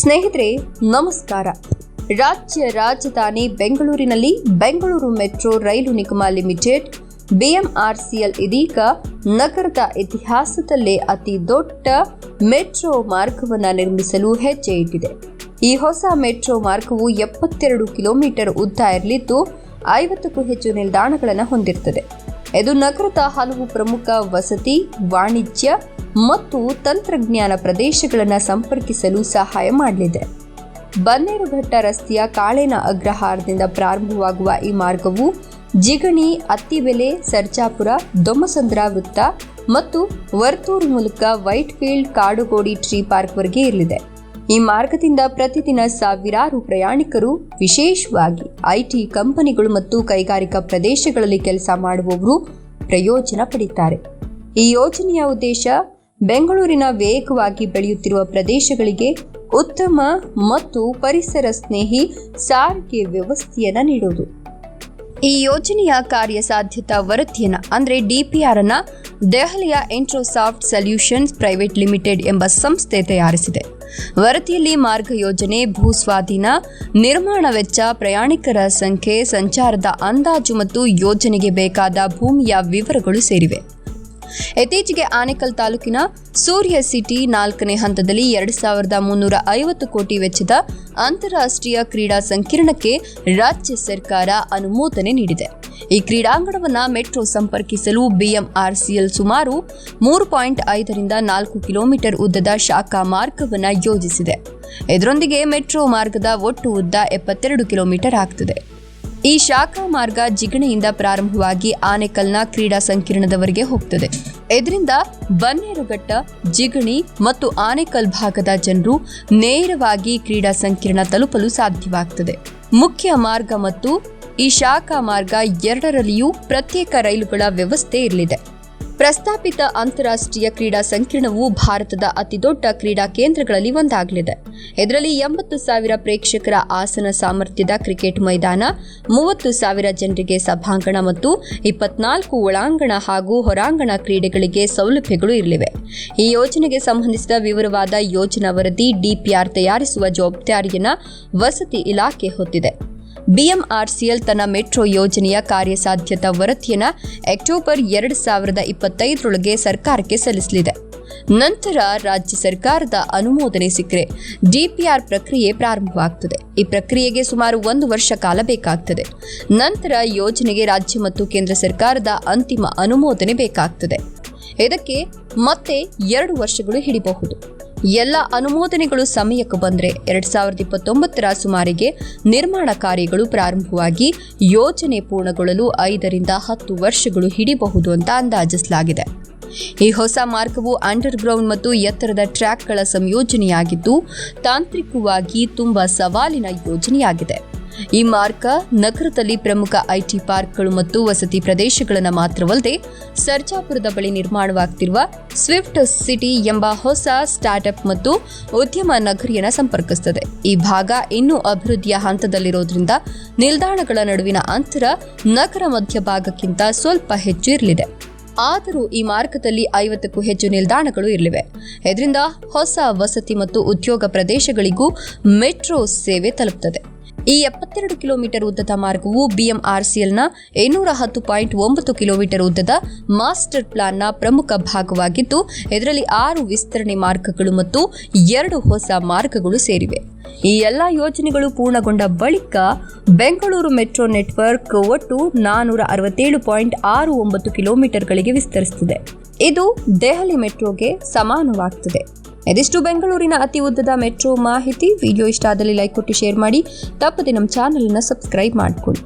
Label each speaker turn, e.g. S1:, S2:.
S1: ಸ್ನೇಹಿತರೆ, ನಮಸ್ಕಾರ. ರಾಜ್ಯ ರಾಜಧಾನಿ ಬೆಂಗಳೂರಿನಲ್ಲಿ ಬೆಂಗಳೂರು ಮೆಟ್ರೋ ರೈಲು ನಿಗಮ ಲಿಮಿಟೆಡ್, ಬಿಎಂಆರ್ಸಿಎಲ್ ಇದೀಗ ನಗರದ ಇತಿಹಾಸದಲ್ಲೇ ಅತಿ ದೊಡ್ಡ ಮೆಟ್ರೋ ಮಾರ್ಗವನ್ನು ನಿರ್ಮಿಸಲು ಹೆಜ್ಜೆ ಇಟ್ಟಿದೆ. ಈ ಹೊಸ ಮೆಟ್ರೋ ಮಾರ್ಗವು ಎಪ್ಪತ್ತೆರಡು ಕಿಲೋಮೀಟರ್ ಉದ್ದ ಇರಲಿದ್ದು, ಐವತ್ತಕ್ಕೂ ಹೆಚ್ಚು ನಿಲ್ದಾಣಗಳನ್ನು ಹೊಂದಿರುತ್ತದೆ ಇದು ನಗರದ ಹಲವು ಪ್ರಮುಖ ವಸತಿ, ವಾಣಿಜ್ಯ ಮತ್ತು ತಂತ್ರಜ್ಞಾನ ಪ್ರದೇಶಗಳನ್ನು ಸಂಪರ್ಕಿಸಲು ಸಹಾಯ ಮಾಡಲಿದೆ. ಬನ್ನೇರುಘಟ್ಟ ರಸ್ತೆಯ ಕಾಳೇನ ಅಗ್ರಹಾರದಿಂದ ಪ್ರಾರಂಭವಾಗುವ ಈ ಮಾರ್ಗವು ಜಿಗಣಿ, ಅತ್ತಿಬೆಲೆ, ಸರ್ಜಾಪುರ, ದೊಮ್ಮಸಂದ್ರ ವೃತ್ತ ಮತ್ತು ವರ್ತೂರು ಮೂಲಕ ವೈಟ್ಫೀಲ್ಡ್ ಕಾಡುಗೋಡಿ ಟ್ರೀ ಪಾರ್ಕ್ವರೆಗೆ ಇರಲಿದೆ. ಈ ಮಾರ್ಗದಿಂದ ಪ್ರತಿದಿನ ಸಾವಿರಾರು ಪ್ರಯಾಣಿಕರು ವಿಶೇಷವಾಗಿ ಐಟಿ ಕಂಪನಿಗಳು ಮತ್ತು ಕೈಗಾರಿಕಾ ಪ್ರದೇಶಗಳಲ್ಲಿ ಕೆಲಸ ಮಾಡುವವರು ಪ್ರಯೋಜನ ಪಡೆಯುತ್ತಾರೆ ಈ ಯೋಜನೆಯ ಉದ್ದೇಶ ಬೆಂಗಳೂರಿನ ವೇಗವಾಗಿ ಬೆಳೆಯುತ್ತಿರುವ ಪ್ರದೇಶಗಳಿಗೆ ಉತ್ತಮ ಮತ್ತು ಪರಿಸರ ಸ್ನೇಹಿ ಸಾರಿಗೆ ವ್ಯವಸ್ಥೆಯನ್ನು ನೀಡುವುದು ಈ ಯೋಜನೆಯ ಕಾರ್ಯಸಾಧ್ಯತಾ ವರದಿಯನ್ನು, ಅಂದರೆ ಡಿಪಿಆರ್ ಅನ್ನ ದೆಹಲಿಯ ಎಂಟ್ರೋಸಾಫ್ಟ್ ಸೊಲ್ಯೂಷನ್ಸ್ ಪ್ರೈವೇಟ್ ಲಿಮಿಟೆಡ್ ಎಂಬ ಸಂಸ್ಥೆ ತಯಾರಿಸಿದೆ. ವರದಿಯಲ್ಲಿ ಮಾರ್ಗ ಯೋಜನೆ ಭೂಸ್ವಾಧೀನ ನಿರ್ಮಾಣ ವೆಚ್ಚ, ಪ್ರಯಾಣಿಕರ ಸಂಖ್ಯೆ, ಸಂಚಾರದ ಅಂದಾಜು ಮತ್ತು ಯೋಜನೆಗೆ ಬೇಕಾದ ಭೂಮಿಯ ವಿವರಗಳು ಸೇರಿವೆ. ಇತ್ತೀಚೆಗೆ ಆನೇಕಲ್ ತಾಲೂಕಿನ ಸೂರ್ಯ ಸಿಟಿ ನಾಲ್ಕನೇ ಹಂತದಲ್ಲಿ ಎರಡು ಸಾವಿರದ ಮುನ್ನೂರ ಐವತ್ತು ಕೋಟಿ ವೆಚ್ಚದ ಅಂತಾರಾಷ್ಟ್ರೀಯ ಕ್ರೀಡಾ ಸಂಕೀರ್ಣಕ್ಕೆ ರಾಜ್ಯ ಸರ್ಕಾರ ಅನುಮೋದನೆ ನೀಡಿದೆ. ಈ ಕ್ರೀಡಾಂಗಣವನ್ನು ಮೆಟ್ರೋ ಸಂಪರ್ಕಿಸಲು ಬಿಎಂಆರ್ಸಿಎಲ್ ಸುಮಾರು ಮೂರು ಪಾಯಿಂಟ್ ಐದರಿಂದ ನಾಲ್ಕು ಕಿಲೋಮೀಟರ್ ಉದ್ದದ ಶಾಖಾ ಮಾರ್ಗವನ್ನು ಯೋಜಿಸಿದೆ. ಇದರೊಂದಿಗೆ ಮೆಟ್ರೋ ಮಾರ್ಗದ ಒಟ್ಟು ಉದ್ದ ಎಪ್ಪತ್ತೆರಡು ಕಿಲೋಮೀಟರ್ ಆಗ್ತದೆ. ಈ ಶಾಖಾ ಮಾರ್ಗ ಜಿಗಣೆಯಿಂದ ಪ್ರಾರಂಭವಾಗಿ ಆನೆಕಲ್ನ ಕ್ರೀಡಾ ಸಂಕೀರ್ಣದವರೆಗೆ ಹೋಗ್ತದೆ. ಇದರಿಂದ ಬನ್ನೇರುಘಟ್ಟ, ಜಿಗಣಿ ಮತ್ತು ಆನೆಕಲ್ ಭಾಗದ ಜನರು ನೇರವಾಗಿ ಕ್ರೀಡಾ ಸಂಕೀರ್ಣ ತಲುಪಲು ಸಾಧ್ಯವಾಗುತ್ತದೆ ಮುಖ್ಯ ಮಾರ್ಗ ಮತ್ತು ಈ ಶಾಖಾ ಮಾರ್ಗ ಎರಡರಲ್ಲಿಯೂ ಪ್ರತ್ಯೇಕ ರೈಲುಗಳ ವ್ಯವಸ್ಥೆ ಇರಲಿದೆ. ಪ್ರಸ್ತಾಪಿತ ಅಂತಾರಾಷ್ಟ್ರೀಯ ಕ್ರೀಡಾ ಸಂಕೀರ್ಣವು ಭಾರತದ ಅತಿದೊಡ್ಡ ಕ್ರೀಡಾ ಕೇಂದ್ರಗಳಲ್ಲಿ ಒಂದಾಗಲಿದೆ. ಇದರಲ್ಲಿ ಎಂಬತ್ತು ಸಾವಿರ ಪ್ರೇಕ್ಷಕರ ಆಸನ ಸಾಮರ್ಥ್ಯದ ಕ್ರಿಕೆಟ್ ಮೈದಾನ, ಮೂವತ್ತು ಸಾವಿರ ಜನರಿಗೆ ಸಭಾಂಗಣ ಮತ್ತು ಇಪ್ಪತ್ನಾಲ್ಕು ಒಳಾಂಗಣ ಹಾಗೂ ಹೊರಾಂಗಣ ಕ್ರೀಡೆಗಳಿಗೆ ಸೌಲಭ್ಯಗಳು ಇರಲಿವೆ. ಈ ಯೋಜನೆಗೆ ಸಂಬಂಧಿಸಿದ ವಿವರವಾದ ಯೋಜನಾ ವರದಿ ಡಿಪಿಆರ್ ತಯಾರಿಸುವ ಜವಾಬ್ದಾರಿಯನ್ನು ವಸತಿ ಇಲಾಖೆ ಹೊತ್ತಿದೆ. ಬಿಎಂಆರ್ಸಿಎಲ್ ತನ್ನ ಮೆಟ್ರೋ ಯೋಜನೆಯ ಕಾರ್ಯಸಾಧ್ಯತಾ ವರದಿಯನ್ನು ಅಕ್ಟೋಬರ್ ಎರಡು ಸಾವಿರದ ಇಪ್ಪತ್ತೈದರೊಳಗೆ ಸರ್ಕಾರಕ್ಕೆ ಸಲ್ಲಿಸಲಿದೆ. ನಂತರ ರಾಜ್ಯ ಸರ್ಕಾರದ ಅನುಮೋದನೆ ಸಿಕ್ಕರೆ ಡಿಪಿಆರ್ ಪ್ರಕ್ರಿಯೆ ಪ್ರಾರಂಭವಾಗುತ್ತದೆ ಈ ಪ್ರಕ್ರಿಯೆಗೆ ಸುಮಾರು ಒಂದು ವರ್ಷ ಕಾಲ ಬೇಕಾಗ್ತದೆ. ನಂತರ ಯೋಜನೆಗೆ ರಾಜ್ಯ ಮತ್ತು ಕೇಂದ್ರ ಸರ್ಕಾರದ ಅಂತಿಮ ಅನುಮೋದನೆ ಬೇಕಾಗ್ತದೆ. ಇದಕ್ಕೆ ಮತ್ತೆ ಎರಡು ವರ್ಷಗಳು ಹಿಡಿಬಹುದು. ಎಲ್ಲ ಅನುಮೋದನೆಗಳು ಸಮಯಕ್ಕೆ ಬಂದರೆ ಎರಡ್ ಸಾವಿರದ ಇಪ್ಪತ್ತೊಂಬತ್ತರ ಸುಮಾರಿಗೆ ನಿರ್ಮಾಣ ಕಾರ್ಯಗಳು ಪ್ರಾರಂಭವಾಗಿ ಯೋಜನೆ ಪೂರ್ಣಗೊಳ್ಳಲು ಐದರಿಂದ ಹತ್ತು ವರ್ಷಗಳು ಹಿಡಿಬಹುದು ಅಂತ ಅಂದಾಜಿಸಲಾಗಿದೆ. ಈ ಹೊಸ ಮಾರ್ಗವು ಅಂಡರ್ ಗ್ರೌಂಡ್ ಮತ್ತು ಎತ್ತರದ ಟ್ರ್ಯಾಕ್ಗಳ ಸಂಯೋಜನೆಯಾಗಿದ್ದು ತಾಂತ್ರಿಕವಾಗಿ ತುಂಬಾ ಸವಾಲಿನ ಯೋಜನೆಯಾಗಿದೆ. ಈ ಮಾರ್ಗ ನಗರದಲ್ಲಿ ಪ್ರಮುಖ ಐಟಿ ಪಾರ್ಕ್ಗಳು ಮತ್ತು ವಸತಿ ಪ್ರದೇಶಗಳನ್ನು ಮಾತ್ರವಲ್ಲದೆ ಸರ್ಜಾಪುರದ ಬಳಿ ನಿರ್ಮಾಣವಾಗ್ತಿರುವ ಸ್ವಿಫ್ಟ್ ಸಿಟಿ ಎಂಬ ಹೊಸ ಸ್ಟಾರ್ಟ್ಅಪ್ ಮತ್ತು ಉದ್ಯಮ ನಗರಿಯನ್ನು ಸಂಪರ್ಕಿಸುತ್ತದೆ ಈ ಭಾಗ ಇನ್ನೂ ಅಭಿವೃದ್ಧಿಯ ಹಂತದಲ್ಲಿರೋದ್ರಿಂದ ನಿಲ್ದಾಣಗಳ ನಡುವಿನ ಅಂತರ ನಗರ ಮಧ್ಯಭಾಗಕ್ಕಿಂತ ಸ್ವಲ್ಪ ಹೆಚ್ಚು ಇರಲಿದೆ. ಆದರೂ ಈ ಮಾರ್ಗದಲ್ಲಿ ಐವತ್ತಕ್ಕೂ ಹೆಚ್ಚು ನಿಲ್ದಾಣಗಳು ಇರಲಿವೆ. ಇದರಿಂದ ಹೊಸ ವಸತಿ ಮತ್ತು ಉದ್ಯೋಗ ಪ್ರದೇಶಗಳಿಗೂ ಮೆಟ್ರೋ ಸೇವೆ ತಲುಪುತ್ತದೆ ಈ ಎಪ್ಪತ್ತೆರಡು ಕಿಲೋಮೀಟರ್ ಉದ್ದದ ಮಾರ್ಗವು ಬಿಎಂಆರ್ಸಿಎಲ್ನ ಇನ್ನೂರ ಹತ್ತು ಪಾಯಿಂಟ್ ಒಂಬತ್ತು ಕಿಲೋಮೀಟರ್ ಉದ್ದದ ಮಾಸ್ಟರ್ ಪ್ಲಾನ್ನ ಪ್ರಮುಖ ಭಾಗವಾಗಿದ್ದು, ಇದರಲ್ಲಿ ಆರು ವಿಸ್ತರಣೆ ಮಾರ್ಗಗಳು ಮತ್ತು ಎರಡು ಹೊಸ ಮಾರ್ಗಗಳು ಸೇರಿವೆ. ಈ ಎಲ್ಲ ಯೋಜನೆಗಳು ಪೂರ್ಣಗೊಂಡ ಬಳಿಕ ಬೆಂಗಳೂರು ಮೆಟ್ರೋ ನೆಟ್ವರ್ಕ್ ಒಟ್ಟು ನಾನೂರ ಅರವತ್ತೇಳು ಪಾಯಿಂಟ್ ಆರು ಒಂಬತ್ತು ಕಿಲೋಮೀಟರ್ಗಳಿಗೆ ವಿಸ್ತರಿಸುತ್ತಿದೆ. ಇದು ದೆಹಲಿ ಮೆಟ್ರೋಗೆ ಸಮಾನವಾಗ್ತದೆ. ಇದಿಷ್ಟು ಬೆಂಗಳೂರಿನ ಅತಿ ಉದ್ದದ ಮೆಟ್ರೋ ಮಾಹಿತಿ. ವಿಡಿಯೋ ಇಷ್ಟ ಆದಲ್ಲಿ ಲೈಕ್ ಕೊಟ್ಟು ಶೇರ್ ಮಾಡಿ. ತಪ್ಪದೆ ನಮ್ಮ ಚಾನಲ್ನ ಸಬ್ಸ್ಕ್ರೈಬ್ ಮಾಡಿಕೊಳ್ಳಿ.